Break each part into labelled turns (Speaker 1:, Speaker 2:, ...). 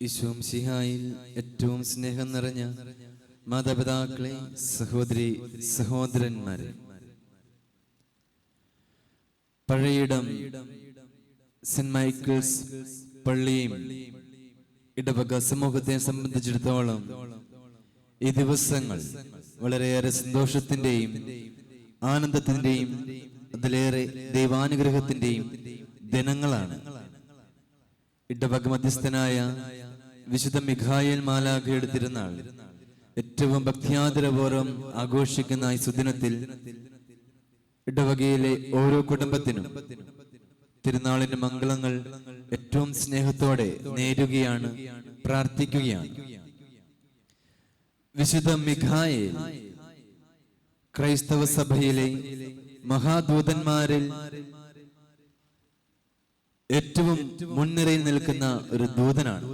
Speaker 1: ഈശോം ഏറ്റവും സ്നേഹം നിറഞ്ഞ മാതാപിതാക്കളെ സഹോദരി സഹോദരന്മാരെ. പഴയിടം സെന്റ് മൈക്കിൾസ് പള്ളിയും ഇടവക സമൂഹത്തെ സംബന്ധിച്ചിടത്തോളം ഈ ദിവസങ്ങൾ വളരെയേറെ സന്തോഷത്തിന്റെയും ആനന്ദത്തിന്റെയും അതിലേറെ ദൈവാനുഗ്രഹത്തിന്റെയും ദിനങ്ങളാണ്. ഇടവക മധ്യസ്ഥനായ വിശുദ്ധ മിഖായേൽ മാലാഖയുടെ തിരുനാൾ ഏറ്റവും ഭക്തിയാദരപൂർവം ആഘോഷിക്കുന്ന ഈ സുദിനത്തിൽ ഇടവകയിലെ ഓരോ കുടുംബത്തിനും തിരുനാളിന്റെ മംഗളങ്ങൾ ഏറ്റവും സ്നേഹത്തോടെ നേരുകയാണ് പ്രാർത്ഥിക്കുകയാണ്. വിശുദ്ധ മിഖായേൽ ക്രൈസ്തവ സഭയിലെ മഹാദൂതന്മാരിൽ ഏറ്റവും മുൻനിരയിൽ നിൽക്കുന്ന ഒരു ദൂതനാണ്.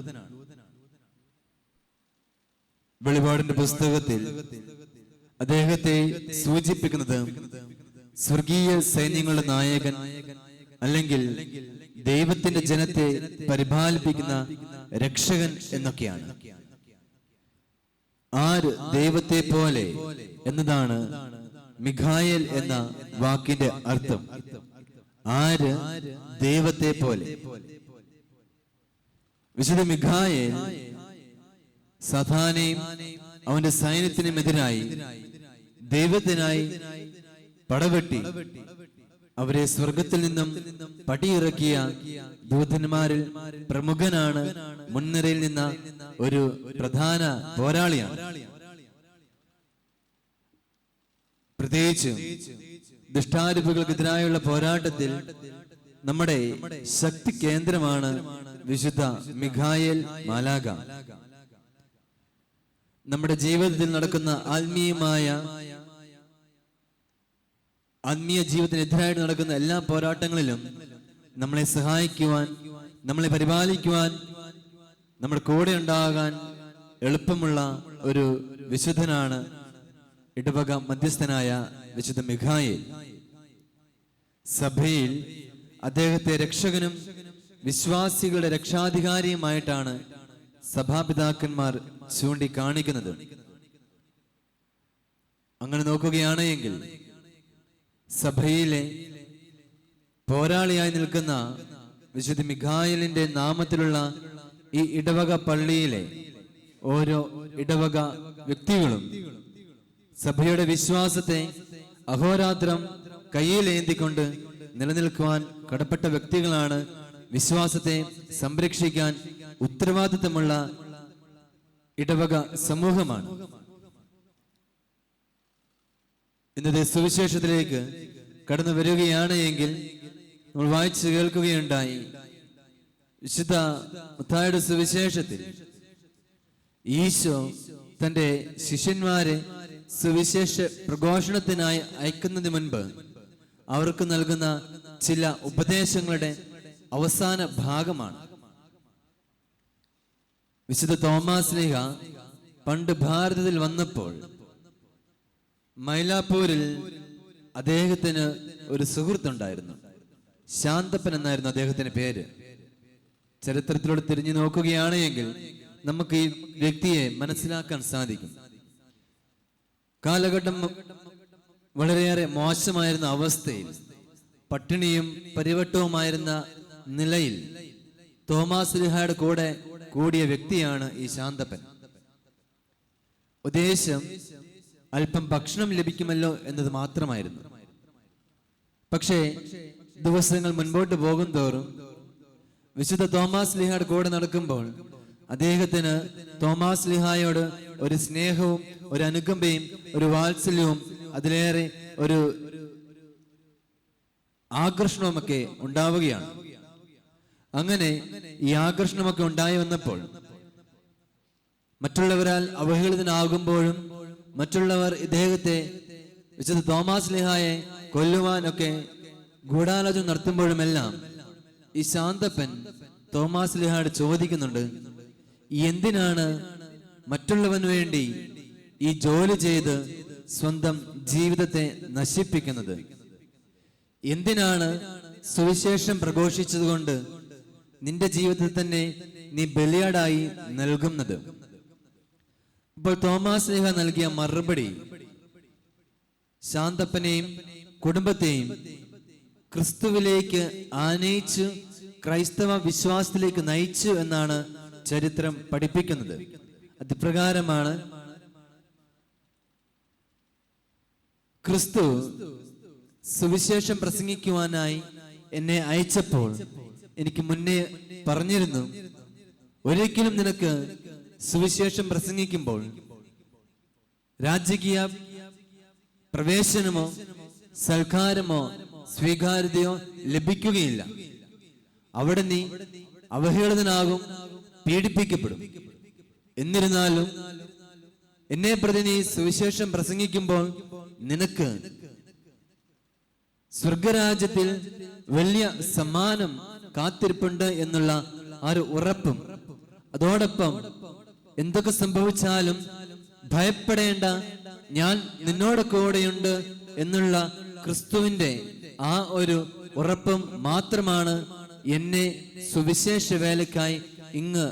Speaker 1: വെളിപാടിന്റെ പുസ്തകത്തിൽ അദ്ദേഹത്തെ സൂചിപ്പിക്കുന്നത് സ്വർഗീയ സൈന്യങ്ങളുടെ നായകൻ അല്ലെങ്കിൽ ദൈവത്തിന്റെ ജനത്തെ പരിപാലിപ്പിക്കുന്ന രക്ഷകൻ എന്നൊക്കെയാണ്. ആര് ദൈവത്തെ പോലെ എന്നതാണ് മിഖായൽ എന്ന വാക്കിന്റെ അർത്ഥം. ആര് ദൈവത്തെ പോലെ? വിശുദ്ധ മിഖായേൽ സഥാനെയും അവന്റെ സൈന്യത്തിനുമെതിരായി ദൈവത്തിനായി പടവെട്ടി അവരെ സ്വർഗത്തിൽ നിന്നും പടിയിറക്കിയ ദൂതന്മാരിൽ പ്രമുഖനാണ് മുൻനിരയിൽ നിന്ന ഒരു പ്രധാന പോരാളിയാണ്. പ്രത്യേകിച്ച് ദുഷ്ടാരൂപങ്ങൾക്കെതിരായുള്ള പോരാട്ടത്തിൽ നമ്മുടെ ശക്തി കേന്ദ്രമാണ് വിശുദ്ധ മിഖായേൽ മാലാക നമ്മുടെ ജീവിതത്തിൽ നടക്കുന്ന ആത്മീയമായ ആത്മീയ ജീവിതത്തിനെതിരായിട്ട് നടക്കുന്ന എല്ലാ പോരാട്ടങ്ങളിലും നമ്മളെ സഹായിക്കുവാൻ നമ്മളെ പരിപാലിക്കുവാൻ നമ്മുടെ കൂടെ ഉണ്ടാകാൻ എളുപ്പമുള്ള ഒരു വിശുദ്ധനാണ് ഇടവക മധ്യസ്ഥനായ വിശുദ്ധ മിഖായേൽ. സഭയിൽ അദ്ദേഹത്തെ രക്ഷകനും വിശ്വാസികളുടെ രക്ഷാധികാരിയുമായിട്ടാണ് സഭാപിതാക്കന്മാർ ചൂണ്ടിക്കാണിക്കുന്നത്. അങ്ങനെ നോക്കുകയാണ് എങ്കിൽ സഭയിലെ പോരാളിയായി നിൽക്കുന്ന വിശുദ്ധ മിഖായലിന്റെ നാമത്തിലുള്ള ഈ ഇടവക പള്ളിയിലെ ഓരോ ഇടവക വ്യക്തികളും സഭയുടെ വിശ്വാസത്തെ അഹോരാത്രം കയ്യിലേന്തിക്കൊണ്ട് നിലനിൽക്കുവാൻ കടപ്പെട്ട വ്യക്തികളാണ് വിശ്വാസത്തെ സംരക്ഷിക്കാൻ ഉത്തരവാദിത്തമുള്ള ഇടവക സമൂഹമാണ്. ഇന്നത്തെ സുവിശേഷത്തിലേക്ക് കടന്നു വരികയാണ് എങ്കിൽ നമ്മൾ വായിച്ചു കേൾക്കുകയുണ്ടായി. വിശുദ്ധ മുത്തായുടെ സുവിശേഷത്തിൽ ഈശോ തന്റെ ശിഷ്യന്മാരെ സുവിശേഷ പ്രഘോഷണത്തിനായി അയക്കുന്നതിന് മുൻപ് അവർക്ക് നൽകുന്ന ചില ഉപദേശങ്ങളുടെ അവസാന ഭാഗമാണ്. വിശുദ്ധ തോമാസ് ലേഖ പണ്ട് ഭാരതത്തിൽ വന്നപ്പോൾ മൈലാപ്പൂരിൽ അദ്ദേഹത്തിന് ഒരു സുഹൃത്തുണ്ടായിരുന്നു. ശാന്തപ്പൻ എന്നായിരുന്നു അദ്ദേഹത്തിന്റെ പേര്. ചരിത്രത്തിലൂടെ തിരിഞ്ഞു നോക്കുകയാണെങ്കിൽ നമുക്ക് ഈ വ്യക്തിയെ മനസ്സിലാക്കാൻ സാധിക്കും. കാലഘട്ടം വളരെയേറെ മോശമായിരുന്ന അവസ്ഥയിൽ പട്ടിണിയും പരിവട്ടവുമായിരുന്ന നിലയിൽ തോമാസ് ലിഹായുടെ കൂടെ കൂടിയ വ്യക്തിയാണ് ഈ ശാന്തപ്പൻ. ഉദ്ദേശം അല്പം ഭക്ഷണം ലഭിക്കുമല്ലോ എന്നത് മാത്രമായിരുന്നു. പക്ഷേ ദിവസങ്ങൾ മുൻപോട്ട് പോകും തോറും വിശുദ്ധ തോമാസ് ലിഹയുടെ കൂടെ നടക്കുമ്പോൾ അദ്ദേഹത്തിന് തോമാസ് ലിഹായോട് ഒരു സ്നേഹവും ഒരു അനുകമ്പയും ഒരു വാത്സല്യവും അതിലേറെ ഒരു ആകർഷണവുമൊക്കെ ഉണ്ടാവുകയാണ്. അങ്ങനെ ഈ ആകർഷണമൊക്കെ ഉണ്ടായി വന്നപ്പോൾ മറ്റുള്ളവരാൽ അവഹേളിതനാകുമ്പോഴും മറ്റുള്ളവർ ഇദ്ദേഹത്തെ വിശുദ്ധ തോമാസ് ലിഹായെ കൊല്ലുവാനൊക്കെ ഗൂഢാലോചന നടത്തുമ്പോഴുമെല്ലാം ഈ ശാന്തപ്പൻ തോമാസ് ലിഹാട് ചോദിക്കുന്നുണ്ട് എന്തിനാണ് മറ്റുള്ളവന് വേണ്ടി ഈ ജോലി ചെയ്ത് സ്വന്തം ജീവിതത്തെ നശിപ്പിക്കുന്നത്? എന്തിനാണ് സുവിശേഷം പ്രഘോഷിച്ചതുകൊണ്ട് നിന്റെ ജീവിതത്തിൽ തന്നെ നീ ബലിയാടായി നൽകുന്നത്. ഇപ്പോൾ തോമസ് ലേഖ നൽകിയ മറുപടി ശാന്തപ്പനെയും കുടുംബത്തെയും ക്രിസ്തുവിലേക്ക് ആനയിച്ചു ക്രൈസ്തവ വിശ്വാസത്തിലേക്ക് നയിച്ചു എന്നാണ് ചരിത്രം പഠിപ്പിക്കുന്നത്. അതിപ്രകാരമാണ് ക്രിസ്തു സുവിശേഷം പ്രസംഗിക്കുവാനായി എന്നെ അയച്ചപ്പോൾ എനിക്ക് മുന്നേ പറഞ്ഞിരുന്നു. ഒരിക്കലും നിനക്ക് സുവിശേഷം പ്രസംഗിക്കുമ്പോൾ രാജകീയ പ്രവേശനമോ സൽക്കാരമോ സ്വീകാര്യതയോ ലഭിക്കുകയില്ല. അവിടെ നീ അവഹേളിതനാകും പീഡിപ്പിക്കപ്പെടും. എന്നിരുന്നാലും എന്നെ പ്രതി നീ സുവിശേഷം പ്രസംഗിക്കുമ്പോൾ നിനക്ക് സ്വർഗരാജ്യത്തിൽ വലിയ സമ്മാനം കാത്തിരിപ്പുണ്ട് എന്നുള്ള ആ ഒരു ഉറപ്പും. അതോടൊപ്പം എന്തൊക്കെ സംഭവിച്ചാലും ഭയപ്പെടേണ്ട ഞാൻ നിന്നോട് കൂടെയുണ്ട് എന്നുള്ള ക്രിസ്തുവിന്റെ ആ ഒരു ഉറപ്പും മാത്രമാണ് എന്നെ സുവിശേഷ വേലക്കായി ഇങ്ങ്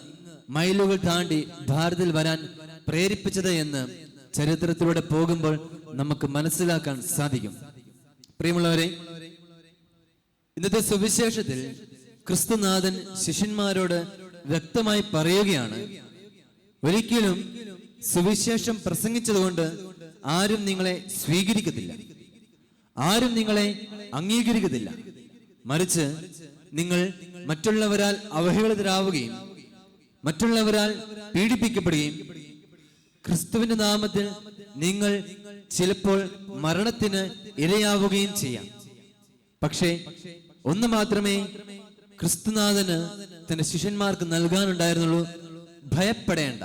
Speaker 1: മൈലുകൾ താണ്ടി ഭാരതത്തിൽ വരാൻ പ്രേരിപ്പിച്ചത് എന്ന് ചരിത്രത്തിലൂടെ പോകുമ്പോൾ നമുക്ക് മനസ്സിലാക്കാൻ സാധിക്കും. പ്രിയമുള്ളവരെ ഇന്നത്തെ സുവിശേഷത്തിൽ ക്രിസ്തുനാഥൻ ശിഷ്യന്മാരോട് വ്യക്തമായി പറയുകയാണ് ഒരിക്കലും സുവിശേഷം പ്രസംഗിച്ചതുകൊണ്ട് ആരും നിങ്ങളെ സ്വീകരിക്കത്തില്ല. ആരും നിങ്ങളെ അംഗീകരിക്കത്തില്ല. മറിച്ച് നിങ്ങൾ മറ്റുള്ളവരാൽ അവഹേളിതരാവുകയും മറ്റുള്ളവരാൽ പീഡിപ്പിക്കപ്പെടുകയും ക്രിസ്തുവിന്റെ നാമത്തിൽ നിങ്ങൾ ചിലപ്പോൾ മരണത്തിന് ഇരയാവുകയും ചെയ്യാം. പക്ഷേ ഒന്ന് മാത്രമേ ക്രിസ്തുനാഥന് തന്റെ ശിഷ്യന്മാർക്ക് നൽകാനുണ്ടായിരുന്നുള്ളൂ. ഭയപ്പെടേണ്ട.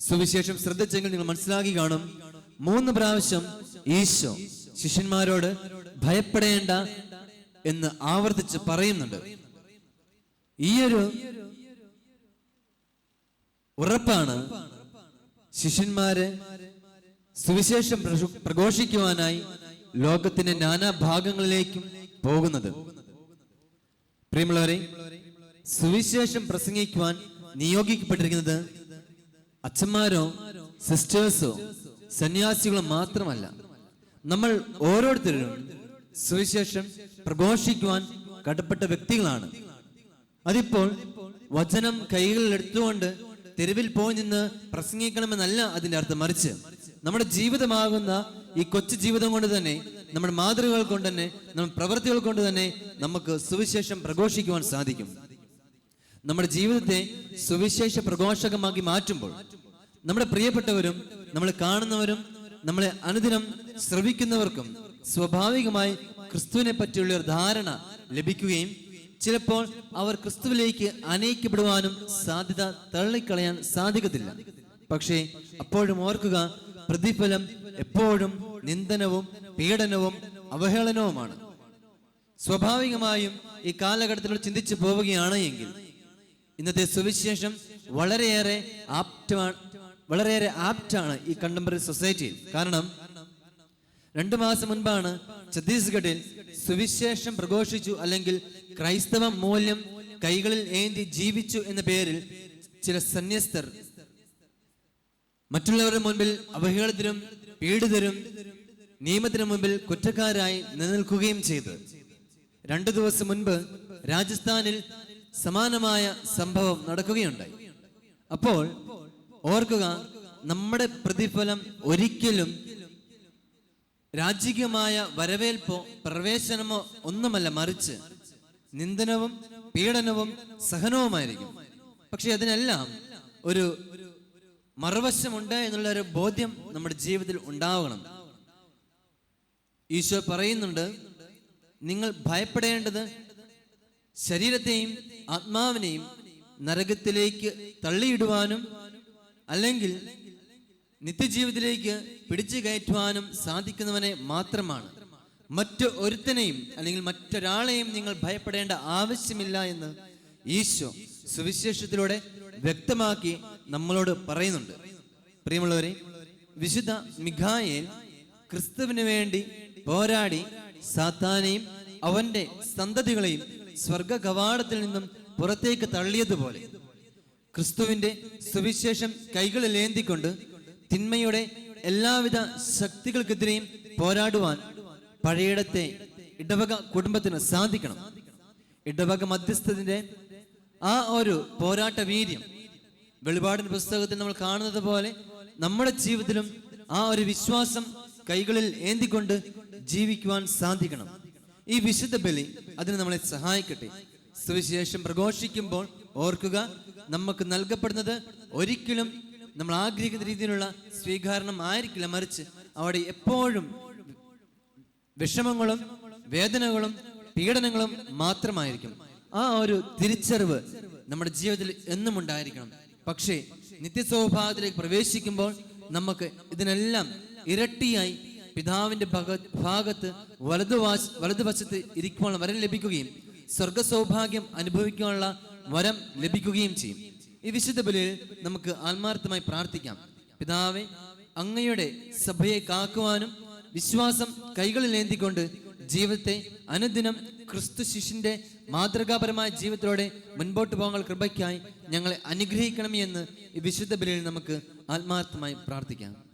Speaker 1: സുവിശേഷം ശ്രദ്ധിച്ചെങ്കിൽ നിങ്ങൾ മനസ്സിലാക്കി കാണും. മൂന്ന് പ്രാവശ്യം ഈശോ ശിഷ്യന്മാരോട് ഭയപ്പെടേണ്ട എന്ന് ആവർത്തിച്ച് പറയുന്നുണ്ട്. ഈയൊരു ഉറപ്പാണ് ശിഷ്യന്മാരെ സുവിശേഷം പ്രഘോഷിക്കുവാനായി ലോകത്തിന്റെ നാനാ ഭാഗങ്ങളിലേക്കും പോകുന്നത്. പ്രിയമുള്ളവരെ സുവിശേഷം പ്രസംഗിക്കുവാൻ നിയോഗിക്കപ്പെട്ടിരിക്കുന്നത് അച്ഛന്മാരോ സിസ്റ്റേഴ്സോ സന്യാസികളോ മാത്രമല്ല. നമ്മൾ ഓരോരുത്തരും സുവിശേഷം പ്രഘോഷിക്കുവാൻ കടപ്പെട്ട വ്യക്തികളാണ്. അതിപ്പോൾ വചനം കൈകളിൽ എടുത്തുകൊണ്ട് തെരുവിൽ പോയി നിന്ന് പ്രസംഗിക്കണമെന്നല്ല അതിന്റെ അർത്ഥം മറിച്ച്. നമ്മുടെ ജീവിതമാകുന്ന ഈ കൊച്ചു ജീവിതം കൊണ്ട് തന്നെ നമ്മുടെ മാതൃകകൾ കൊണ്ട് തന്നെ നമ്മുടെ പ്രവൃത്തികൾ കൊണ്ട് തന്നെ നമുക്ക് സുവിശേഷം പ്രഘോഷിക്കുവാൻ സാധിക്കും. നമ്മുടെ ജീവിതത്തെ സുവിശേഷ പ്രഘോഷകമാക്കി മാറ്റുമ്പോൾ നമ്മുടെ പ്രിയപ്പെട്ടവരും നമ്മൾ കാണുന്നവരും നമ്മളെ അനുദിനം ശ്രവിക്കുന്നവർക്കും സ്വാഭാവികമായി ക്രിസ്തുവിനെ പറ്റിയുള്ള ഒരു ധാരണ ലഭിക്കുകയും ചിലപ്പോൾ അവർ ക്രിസ്തുവിലേക്ക് അനയിക്കപ്പെടുവാനും സാധ്യത തള്ളിക്കളയാൻ സാധിക്കത്തില്ല. പക്ഷേ അപ്പോഴും ഓർക്കുക പ്രതിഫലം എപ്പോഴും നിന്ദനവും പീഡനവും അവഹേളനവുമാണ്. സ്വാഭാവികമായും ഈ കാലഘട്ടത്തിൽ ചിന്തിച്ചു പോവുകയാണ് എങ്കിൽ ഇന്നത്തെ സുവിശേഷം വളരെയേറെ ആപ്റ്റാണ് വളരെയേറെ ആപ്റ്റാണ് ഈ കണ്ടംപററി സൊസൈറ്റിയിൽ കാരണം രണ്ടു മാസം മുൻപാണ് ഛത്തീസ്ഗഡിൽ സുവിശേഷം പ്രഘോഷിച്ചു അല്ലെങ്കിൽ ക്രൈസ്തവ മൂല്യം കൈകളിൽ ഏന്തി ജീവിച്ചു എന്ന പേരിൽ ചില സന്യസ്തർ മറ്റുള്ളവരുടെ മുൻപിൽ അവഹേളിതരും പീഡിതരും നിയമത്തിന് മുമ്പിൽ കുറ്റക്കാരായി നിലനിൽക്കുകയും ചെയ്തു. രണ്ടു ദിവസം മുൻപ് രാജസ്ഥാനിൽ സമാനമായ സംഭവം നടക്കുകയുണ്ടായി. അപ്പോൾ ഓർക്കുക നമ്മുടെ പ്രതിഫലം ഒരിക്കലും രാജകീയമായ വരവേൽപ്പോ പ്രവേശനമോ ഒന്നുമല്ല മറിച്ച് നിന്ദനവും പീഡനവും സഹനവുമായിരിക്കും. പക്ഷെ അതിനെല്ലാം ഒരു മറുവശമുണ്ട് എന്നുള്ള ഒരു ബോധ്യം നമ്മുടെ ജീവിതത്തിൽ ഉണ്ടാവണം. ഈശോ പറയുന്നുണ്ട് നിങ്ങൾ ഭയപ്പെടേണ്ടത് ശരീരത്തെയും ആത്മാവിനെയും നരകത്തിലേക്ക് തള്ളിയിടുവാനും അല്ലെങ്കിൽ നിത്യജീവിതത്തിലേക്ക് പിടിച്ചു കയറ്റുവാനും സാധിക്കുന്നവനെ മാത്രമാണ്. മറ്റു ഒരുത്തനെയും അല്ലെങ്കിൽ മറ്റൊരാളെയും നിങ്ങൾ ഭയപ്പെടേണ്ട ആവശ്യമില്ല എന്ന് ഈശോ സുവിശേഷത്തിലൂടെ വ്യക്തമാക്കി നമ്മളോട് പറയുന്നുണ്ട്. പ്രിയമുള്ളവരെ വിശുദ്ധ മിഖായേൽ ക്രിസ്തുവിന് വേണ്ടി പോരാടി സാത്താനെയും അവന്റെ സന്തതികളെയും സ്വർഗ കവാടത്തിൽ നിന്നും പുറത്തേക്ക് തള്ളിയതുപോലെ. ക്രിസ്തുവിന്റെ സുവിശേഷം കൈകളിൽ ഏന്തിക്കൊണ്ട് തിന്മയുടെ എല്ലാവിധ ശക്തികൾക്കെതിരെയും പോരാടുവാൻ പഴയിടത്തെ ഇടവക കുടുംബത്തിന് സാധിക്കണം. ഇടവക മധ്യസ്ഥത്തിന്റെ ആ ഒരു പോരാട്ട വീര്യം വെളിപാടിന്റെ പുസ്തകത്തിൽ നമ്മൾ കാണുന്നത് പോലെ നമ്മുടെ ജീവിതത്തിലും ആ ഒരു വിശ്വാസം കൈകളിൽ ഏന്തിക്കൊണ്ട് ജീവിക്കുവാൻ സാധിക്കണം. ഈ വിശുദ്ധ ബലി അതിന് നമ്മളെ സഹായിക്കട്ടെ. സുവിശേഷം പ്രഘോഷിക്കുമ്പോൾ ഓർക്കുക നമുക്ക് നൽകപ്പെടുന്നത് ഒരിക്കലും നമ്മൾ ആഗ്രഹിക്കുന്ന രീതിയിലുള്ള സ്വീകരണം ആയിരിക്കില്ല. മറിച്ച് അവിടെ എപ്പോഴും വിഷമങ്ങളും വേദനകളും പീഡനങ്ങളും മാത്രമായിരിക്കും. ആ ഒരു തിരിച്ചറിവ് നമ്മുടെ ജീവിതത്തിൽ എന്നും ഉണ്ടായിരിക്കണം. പക്ഷേ നിത്യസ്വഭാവത്തിലേക്ക് പ്രവേശിക്കുമ്പോൾ നമുക്ക് ഇതിനെല്ലാം ഇരട്ടിയായി പിതാവിന്റെ ഭഗ- ഭാഗത്ത് വലതുവാശ വലതുവശത്ത് ഇരിക്കുവാനുള്ള വരം ലഭിക്കുകയും സ്വർഗ സൗഭാഗ്യം അനുഭവിക്കാനുള്ള വരം ലഭിക്കുകയും ചെയ്യും. ഈ വിശുദ്ധ ബലിയിൽ നമുക്ക് ആത്മാർത്ഥമായി പ്രാർത്ഥിക്കാം. പിതാവെ അങ്ങയുടെ സഭയെ കാക്കുവാനും വിശ്വാസം കൈകളിൽ ഏന്തിക്കൊണ്ട് ജീവിതത്തെ അനുദിനം ക്രിസ്തു ശിഷ്യന്റെ മാതൃകാപരമായ ജീവിതത്തോടെ മുൻപോട്ട് പോകാൻ കൃപയ്ക്കായി ഞങ്ങളെ അനുഗ്രഹിക്കണമേ എന്ന് ഈ വിശുദ്ധ ബലിയിൽ നമുക്ക് ആത്മാർത്ഥമായി പ്രാർത്ഥിക്കാം.